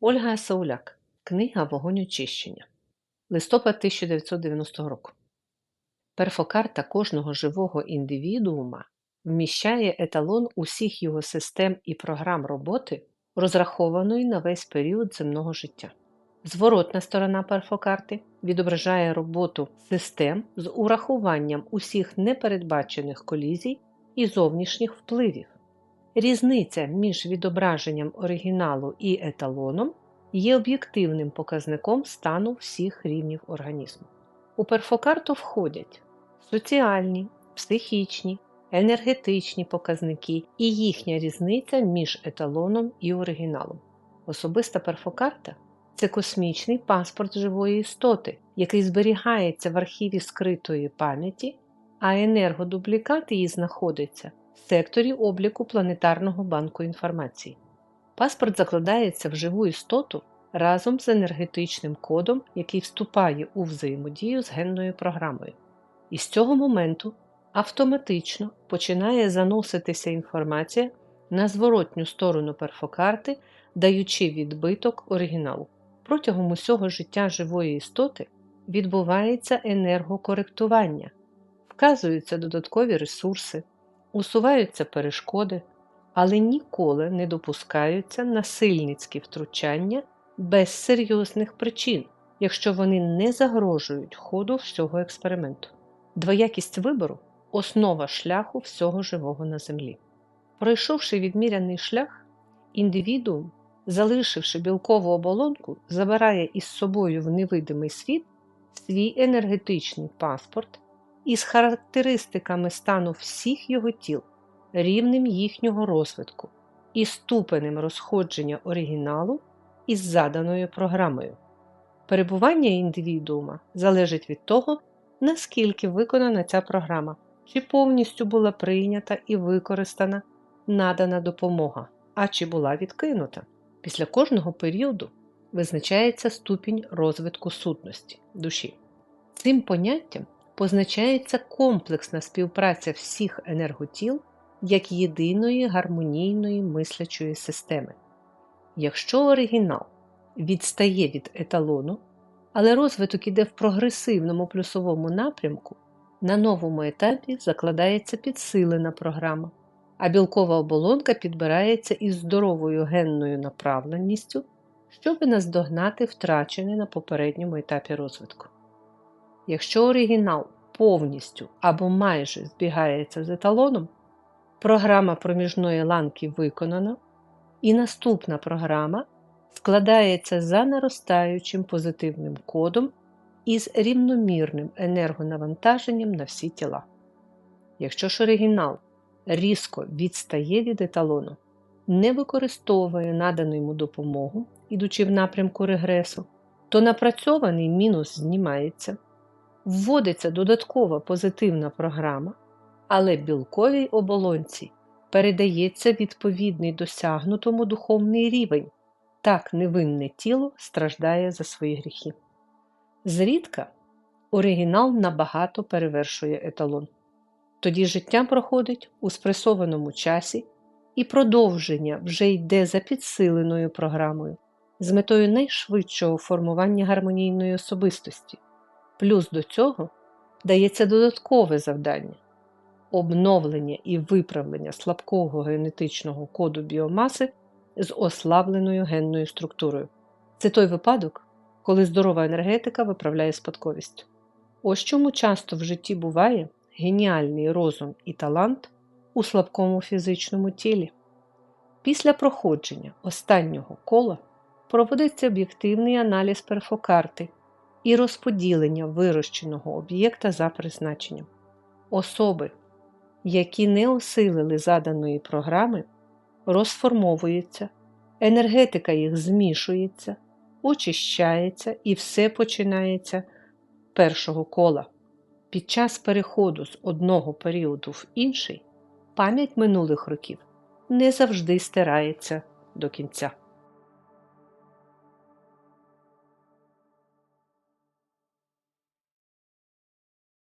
Ольга Сауляк. Книга Вогонь очищення. Листопад 1990 року. Перфокарта кожного живого індивідуума вміщає еталон усіх його систем і програм роботи, розрахованої на весь період земного життя. Зворотна сторона перфокарти відображає роботу систем з урахуванням усіх непередбачених колізій і зовнішніх впливів. Різниця між відображенням оригіналу і еталоном є об'єктивним показником стану всіх рівнів організму. У перфокарту входять соціальні, психічні, енергетичні показники і їхня різниця між еталоном і оригіналом. Особиста перфокарта це космічний паспорт живої істоти, який зберігається в архіві скритої пам'яті, а енергодублікат її знаходиться в секторі обліку планетарного банку інформації. Паспорт закладається в живу істоту разом з енергетичним кодом, який вступає у взаємодію з генною програмою. І з цього моменту автоматично починає заноситися інформація на зворотню сторону перфокарти, даючи відбиток оригіналу. Протягом усього життя живої істоти відбувається енергокоректування, вказуються додаткові ресурси, усуваються перешкоди, але ніколи не допускаються насильницькі втручання без серйозних причин, якщо вони не загрожують ходу всього експерименту. Двоякість вибору основа шляху всього живого на землі. Пройшовши відміряний шлях, індивідуум, залишивши білкову оболонку, забирає із собою в невидимий світ свій енергетичний паспорт із характеристиками стану всіх його тіл, рівнем їхнього розвитку і ступенем розходження оригіналу із заданою програмою. Перебування індивідуума залежить від того, наскільки виконана ця програма, чи повністю була прийнята і використана надана допомога, а чи була відкинута. Після кожного періоду визначається ступінь розвитку сутності душі. Цим поняттям позначається комплексна співпраця всіх енерготіл як єдиної гармонійної мислячої системи. Якщо оригінал відстає від еталону, але розвиток іде в прогресивному плюсовому напрямку, на новому етапі закладається підсилена програма, а білкова оболонка підбирається із здоровою генною направленістю, щоб наздогнати втрачене на попередньому етапі розвитку. Якщо оригінал повністю або майже збігається з еталоном, програма проміжної ланки виконана, і наступна програма складається за наростаючим позитивним кодом із рівномірним енергонавантаженням на всі тіла. Якщо ж оригінал різко відстає від еталону, не використовує надану йому допомогу, ідучи в напрямку регресу, то напрацьований мінус знімається, вводиться додаткова позитивна програма, але білковій оболонці передається відповідний досягнутому духовний рівень, так невинне тіло страждає за свої гріхи. Зрідка оригінал набагато перевершує еталон. Тоді життя проходить у спресованому часі, і продовження вже йде за підсиленою програмою з метою найшвидшого формування гармонійної особистості. Плюс до цього дається додаткове завдання обновлення і виправлення слабкого генетичного коду біомаси з ослабленою генною структурою. Це той випадок, коли здорова енергетика виправляє спадковість. Ось чому часто в житті буває геніальний розум і талант у слабкому фізичному тілі. Після проходження останнього кола проводиться об'єктивний аналіз перфокарти і розподілення вирощеного об'єкта за призначенням. Особи, які не осилили заданої програми, розформовуються, енергетика їх змішується, очищається і все починається першого кола. Під час переходу з одного періоду в інший пам'ять минулих років не завжди стирається до кінця.